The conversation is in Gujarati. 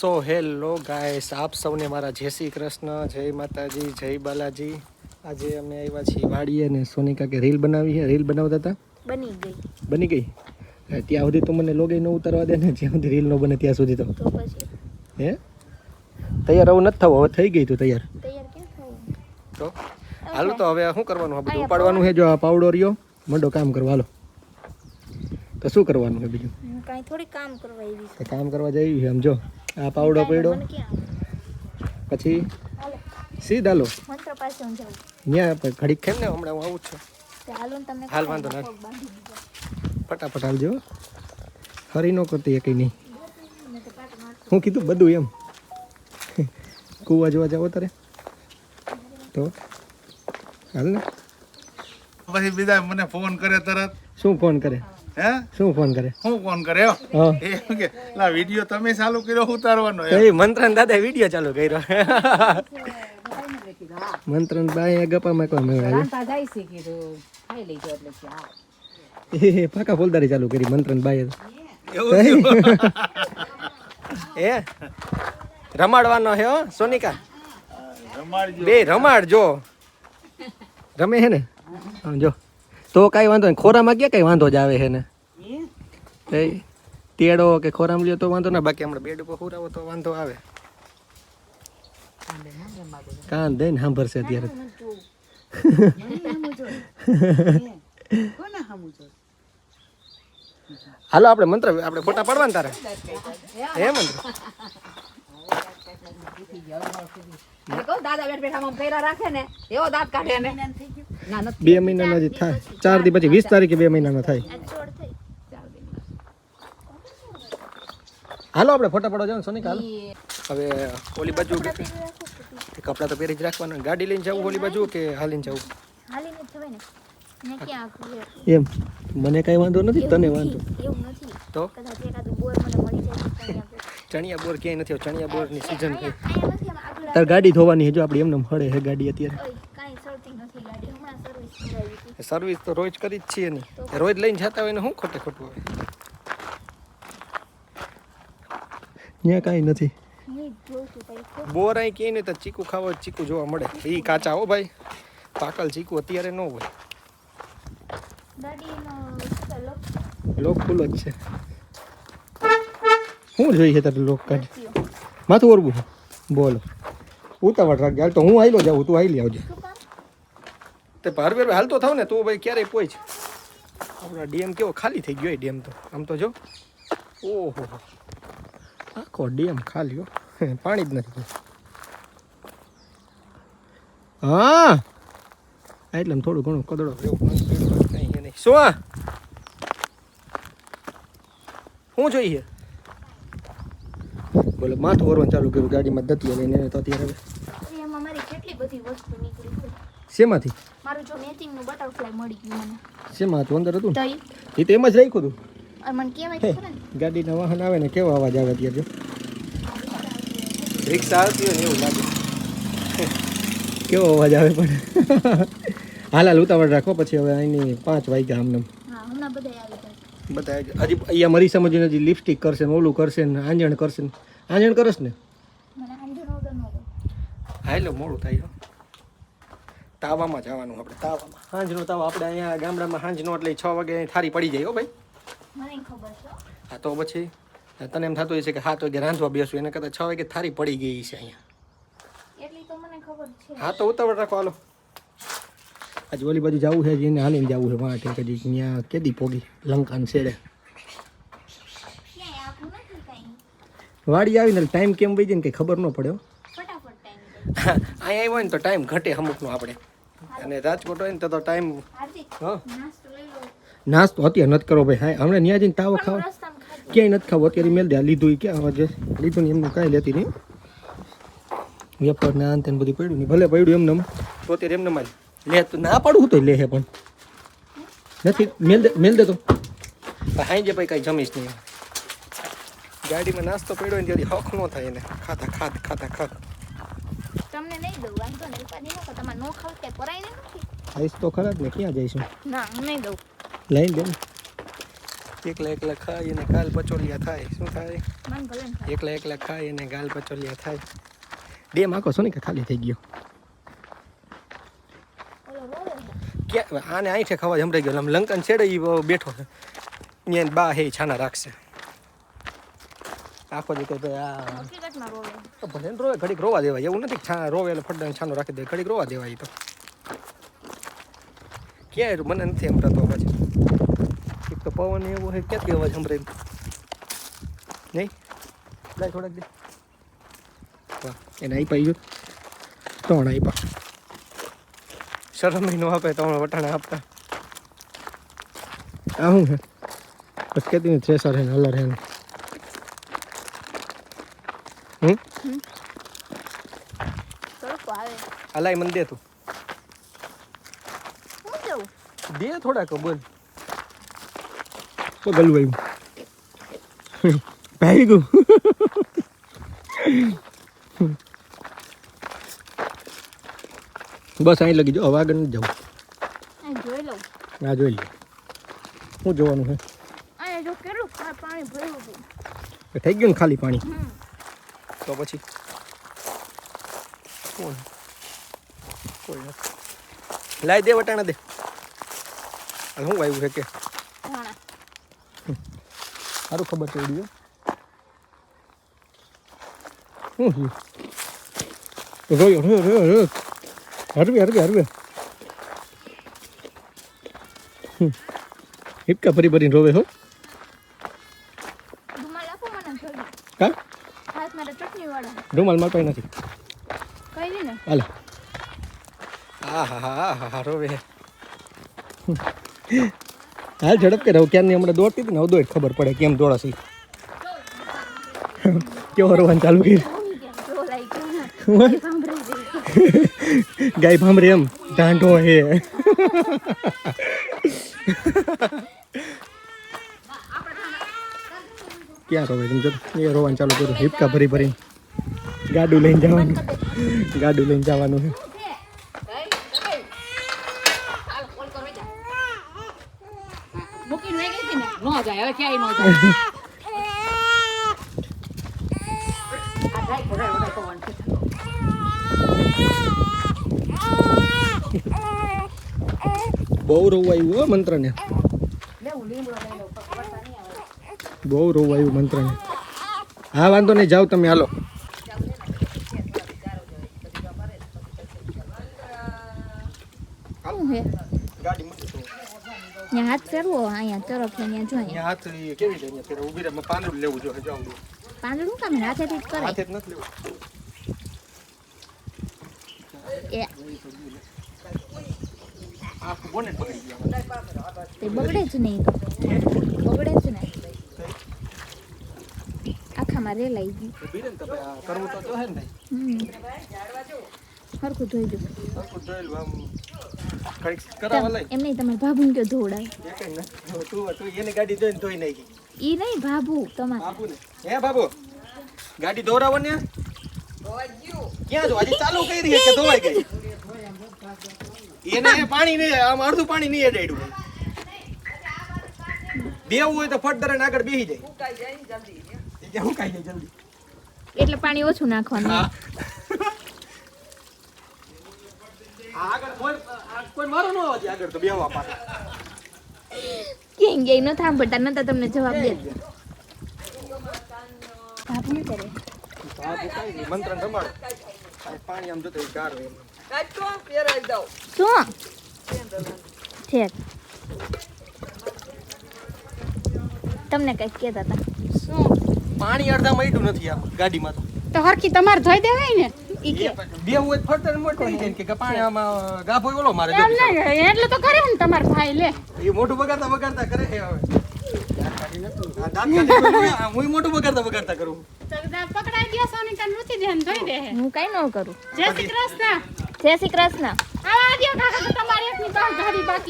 સો હેલો ગાઈસ આપ સૌને મારા જય શ્રી કૃષ્ણ જય માતાજી જય બાલાજી. આજે અમે આવ્યા છીએ વાડીએ ને સોનિકા કે રીલ બનાવી છે? રીલ બનાવતા હતા? બની ગઈ. બની ગઈ? ત્યાં સુધી તો મને લોગે ન ઉતારવા દે ને જ્યાં સુધી રીલ ન બને ત્યાં સુધી તો. હે? તૈયાર આવું નથી થવું હવે થઈ ગઈ તું તૈયાર. તો? હાલો તો હવે શું કરવાનું? આ બધું ઉપાડવાનું છે? જો આ પાવડો રહ્યો મંડો કામ કરવા હાલો. તો શું કરવાનું છે બીજું? કાંઈ થોડી કામ કરવા આવી કામ કરવા જઈ છે આમ જો. આ પાવડો પડ્યો? પછી હાલો. સીધા લો મંત્ર પાસે હું જાઉં. ત્યાં ઘડીક ખેમ ને હમણાં હું આવું જ છું. હાલ વાંધો ને. ફટાફટ આવજો હરી ન કરતી એ કંઈ નહીં. હું કીધું બધું એમ. કૂવા જોવા જાવ તારે? તો હાલ ને. પછી બીજા મને ફોન કરે તરત. શું ફોન કરે? હે? શું ફોન કરે? શું ફોન કરે હા? એમ કે લા વીડિયો તમે ચાલુ કર્યો ઉતારવાનો. એ મંત્રન દાદા વીડિયો ચાલુ કર્યો. મંત્રન બાય ગપ્પા કોઈ મેળવ્યા રાંધતા જાય છે કીધું. ખાઈ લેજો એટલે કે એ પાકા ફોલદારી ચાલુ કરી મંત્રન બાય એવું એ રમાડવાનો હે હો સોનિકા? રમાડજો. બે રમાડજો. રમે હે ને? હા, જો. તો કાંઈ વાંધો નહીં. ખોરામાં ક્યાં કાંઈ વાંધો જ આવે છે ને? તેડો કે ખોરામ લ્યો તો વાંધો ના બાકી હમણાં બેડ ઉપર હુરાવો તો વાંધો આવે. કાન દઈને સાંભળશે અત્યારે. હાલો આપણે મંત્ર આપણે ફોટા પાડવાના તારે? હે મંત્ર? મેં કહું દાદા બેઠ બેઠા આમ કર્યા રાખે ને એવો દાંત કાઢે ને. ના નથી. બે મહિનાના જ થાય. ચાર દી પછી વીસ તારીખે બે મહિનાના થાય આ ચોડ થઈ હાલો આપણે ફોટા પાડવા જવાનું સોનિક હાલો. હવે ઓલી બાજુ કપડાં તો પહેરી જ રાખવાના. ગાડી લઈને જવું ઓલી બાજુ કે હાલીને જવું? એમ. મને કાંઈ વાંધો નથી તને વાંધો? તો? ચણિયા બોર ક્યાંય નથી ચણિયા બોરની સિઝન આગળ તાર ગાડી ધોવાની હજુ આપણે એમને મળે છે ગાડી અત્યારે. કાંઈ સર્વિસ તો રોજ કરી જ છીએ ને. રોજ લઈને જતા હોય ને શું ખોટે ખોટું હોય? ત્યાં કાંઈ નથી. બોર અહીં કે નહીં તો ચીકુ ખાવા ચીકુ જોવા મળે. એ કાચા હો ભાઈ. પાકલ ચીકુ અત્યારે ન હોય. લોક ખુલ્લો જ છે. શું જોઈએ તારે લોક કાઢ? માથું ઓરવું છે. બોલો. ઉતાવળ રાખજે હાલ તો હું આવેલો જાઉં તું આવી આવજે. તે ભાર ભાર હાલતો થાવ ને તું ભાઈ ક્યારેય છે આપણા ડેમ કેવો ખાલી થઈ ગયો ડેમ તો. આમ તો જો. ઓહો. આખો ડેમ ખાલી પાણી જ નથી હા. એટલે થોડું ઘણું કદડો શું શું જોઈએ બોલો માથું વરવાનું ચાલુ કર્યું ગાડીમાં દતી લઈને તો અત્યારે હવે. એમાં મારી કેટલી બધી વસ્તુ નીકળી શેમાંથી? મારું જો મેચિંગનું બટરફ્લાય મળી ગયું મને. શેમાં હતું? અંદર હતું એ તો એમ જ રાખ્યું હતું. મને કહેવાય ગાડીના વાહન આવે ને કેવો અવાજ આવે અત્યારે જો? રિક્ષા આવતી હોય ને એવું લાગે. કેવો અવાજ આવે પણ? હાલ હાલ ઉતાવળ રાખો પછી હવે અહીંની પાંચ વાગ્યા આમને. હા બધા આવી જશે બધા હજી અહીંયા મરી સમજીને હજી લિપસ્ટિક કરશે ને ઓલું કરશે ને આંજણ કરશે ને. આંજણ કરસ ને? હા એટલે મોડું થાય તાવામાં જવાનું આપણે તાવામાં. સાંજનો તાવ આપણે અહીંયા ગામડામાં સાંજનો એટલે છ વાગે થારી પડી જાય હો ભાઈ. હો. તો પછી તને એમ થતું હશે કે સાત વાગે રાંધવા બેસું એને કરતાં છ વાગે થારી પડી ગઈ છે અહીંયા. હા તો ઉતાવળ રાખો હાલો. આજે ઓલી બાજુ જવું છે એને હાલીને જવું છે વાંટે કદી ત્યાં કેદી પોગી લંકાન છેડે. વાડી આવીને ટાઈમ કેમ વહી જાય ને કંઈ ખબર ન પડે હો. ફટાફટ ટાઈમ અહીંયા આવ્યો ને તો ટાઈમ ઘટે અમુકનો આપણે. અને રાજકોટ હોય ને તો તો ટાઈમ હા. નાસ્તો અત્યારે નથી કરવો ભાઈ. હા હમણાં ત્યાં જઈને તાવો ખાવા. ક્યાંય નથી ખાવું. અત્યારે મેલ દે લીધું ક્યાં હવે લીધું ને એમનું કાંઈ લેતી નહીં. વેપાર ને આન તેન બધું પડ્યું નહીં. ભલે પડ્યું એમને તો અત્યારે એમને મારી. લે તો ના પાડવું તો લે હે પણ. નથી મેલ દે મેલ દે તો. હાઈ જે ભાઈ કાંઈ જમીશ નહીં. ગાડીમાં નાસ્તો પડ્યો ને ત્યાંથી હક ન થાય એને. ખાતા ખાત ખાતા ખાત તમને નહીં દઉં વાંધો નહીં. ઉપાધિ ન કરો. તમારે નો ખાવ કે પરાય નથી. આઈસ તો ખરા જ ને ક્યાં જઈશું ના નહીં દઉં. લઈને બેન. એકલા એકલા ખાઈ અને ગાલ પચોલિયા થાય. શું થાય? મન ભલે ને ખાય. એકલા એકલા ખાઈ અને ગાલ પચોલિયા થાય. ડેમ આખો શું ને કે ખાલી થઈ ગયો? આને આઈઠે ખવા જમરાઈ ગયો. આમ લંકન છેડે એ બેઠો છે. ત્યાં બા હે છાના રાખશે. આખો દી કહે આ. તો ભલે ને રોવે ઘડીક રોવા દેવાય. એવું નથી કે છા રોવે એટલે ફટાને છાનો રાખી દે. ઘડીક રોવા દેવાય તો. ક્યાં એરું? મને નથી એમ અવાજ એક તો પવન એવો હે ક્યાંથી અવાજ સંભળાય નહીં? લાય થોડાક દે. એને આવી પાઈ ગયો ત્રણ પા શરમ મહિનો આપે ત્રણ વટાણા આપતા. આ શું છે? બસ કેતી થ્રેસર હે હલર હે હમ? આવે. અલાય મને દે તું. દે થોડાક બોલ. તો ગલું આવ્યું ભાઈ ગયું બસ અહીં લગી જાઓ. હવે આગળ નથી જવું. જોઈ લઉં. જોઈ શું જોવાનું છે? થઈ ગયું ને ખાલી પાણી? તો પછી? કોઈ લાઈ દે વટાણા દે. શું આવ્યું છે કે. સારું ખબર પડી શું રોયો રોયો રોયો રોયો હરવે હરવે હરવે હિપકા ભરી ભરીને રોવે હો. હા રૂમાલ માર પાસે નથી. ને? હા હા હા હા રોવે હાલ ઝડપ કે રહો ક્યારની હમણાં દોડતી હતી ને, હવે દોડ, ખબર પડે કેમ દોડાશી કેવો રવાનું ચાલુ ગઈ ગાય ભાંભરે એમ. ઢાંઢો હે. ક્યાં રોવે તમે જો, એ રોવાનું ચાલુ કર્યું. હિપકા ભરી ભરીને ગાડું લઈને જવાનું. ગાડું લઈને જવાનું છે હાલ, કોલ કરો જા. મૂકીને વહી ગઈ હતી ને નો જાય હવે ક્યાંય નો જાય. બહુ રોવાયું હો મંત્રને. લેવું લીમડો લઈ લઉં પગ પડતા નહીં આવે બહુ રોવાયું મંત્રને. હા વાંધો નહીં જાઓ તમે હાલો. હે. ગાડી મૂકી દો. ત્યાં હાથ ફેરવો અહીંયા ત્યાં જો અહીંયા હાથ કેવી છે અહીંયા ફેર ઊભી રહે પાંદડું લેવું જોઈએ જાઉં પાંદડું કામ હાથેથી જ કરાય? હાથે જ નથી લેવું. એ આખું બોનેટ પકડી ગયા તે બગડે જ નહીં તો. બગડે જ નહીં. આખામાં તમે આ કરવું તો જોહે ને હરખું ધોઈ દો સરખું જોયેલું આમ કંઈક કરાવવા લઈ એમ નહીં તમે ભાભુને કયો ધોવડાય. એ કંઈ ન તું તું એની ગાડી જોઈને ધોઈ નાખી. ઈ નહીં ભાભુ તમારે. બાબુ ને હે બાબુ ગાડી દોરાવો ને. ક્યાં જો હજી ચાલુ કરી છે કે ધોવાઈ ગઈ? એને પાણી નહીં આમ અડધું પાણી નહીં અડાડ્યું બેવું હોય તો ફટ દરે આગળ બેસી જાય. હું કાઈ જાય જલ્દી. એટલે પાણી ઓછું નાખવાનું. આગળ કોઈ આ મારો ન આવજે આગળ તો બેવા પાછા. ક્યાંય ગયા ન સાંભળતા નતા તમને જવાબ દે ભાભુ શું કરે. બાબુ કાંઈ નહીં મંત્ર રમાડો. પાણી આમ જોતો ગાર એમ. શું? ઠેક. તમને કંઈક કહેતા હતા. શું? પાણી અડધા મળ્યું નથી આમ ગાડીમાં તો. તો હરખી તમારે જોઈ દેવાય ને? બે હોય મોટું થઈ જાય કે પાણી આમાં ગાભો ઓલો મારે એમ નહીં એટલે તો કરે ને તમારો ભાઈ લે. એ મોટું બગાડતા બગાડતા કરે છે હવે. હુંય મોટું બગાડતા બગાડતા કરું. પકડાઈ ગયો સોનિકા નૃત્ય ધ્યાન જોઈ દે હું. કઈ ન કરું. જય શ્રી કૃષ્ણ. જય શ્રી કૃષ્ણ. આવા દ્યો કાકા તમારી એકની બહાર ગાડી બાકી